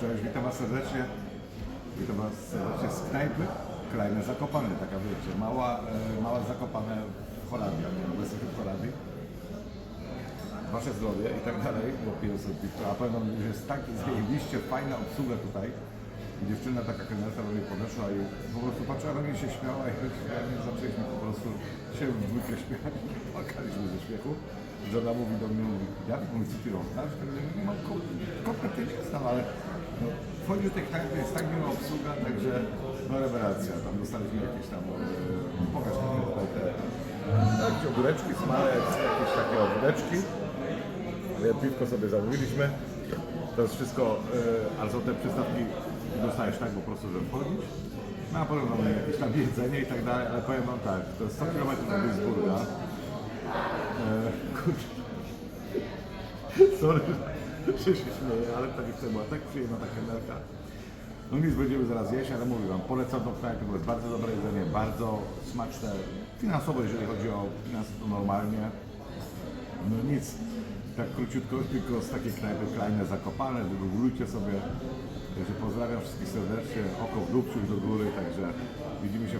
Cześć, witam Was serdecznie. Witam Was serdecznie z knajpy. Krajne Zakopane, taka wiecie, mała, e, mała Zakopane w Holandii, jesteśmy w Holandii. Wasze zdrowie i tak dalej, bo piję sobie. A powiem Wam, że jest tak zajebiście fajna obsługa tutaj. Dziewczyna taka kelnerka do mnie podeszła i po prostu patrzyła na mnie się śmiała i więc zaczęliśmy po prostu się w dwójkę śmiać. Płakaliśmy ze śmiechu. Żona mówi do mnie, mówi, ja mówi, co ty robisz? Mówię, nie znam, ale no, wchodzi do tej knajpy, jest tak miła obsługa, także no rewelacja. Tam dostaliśmy jakieś tam, e, pokaż mi tutaj te jakieś ogóreczki, smalec, jakieś takie ogóreczki. Piwko sobie zamówiliśmy. To jest wszystko, e, ale są te przystawki, dostajesz tak po prostu, żeby wchodzić. No a potem mamy jakieś tam jedzenie i tak dalej, ale powiem wam tak, to jest 100 km od Duisburga. Sorry, że się śmieję, ale tak chcę, była tak przyjemna ta kelnerka. No nic, będziemy zaraz jeść, ale mówię wam, polecam tą knajpę, bo jest bardzo dobre jedzenie, bardzo smaczne. Finansowo, jeżeli chodzi o finanse, to normalnie. No nic, tak króciutko, tylko z takiej knajpy Klejne Zakopane, wygooglujcie sobie. Także pozdrawiam wszystkich serdecznie, oko w dół, do góry, także widzimy się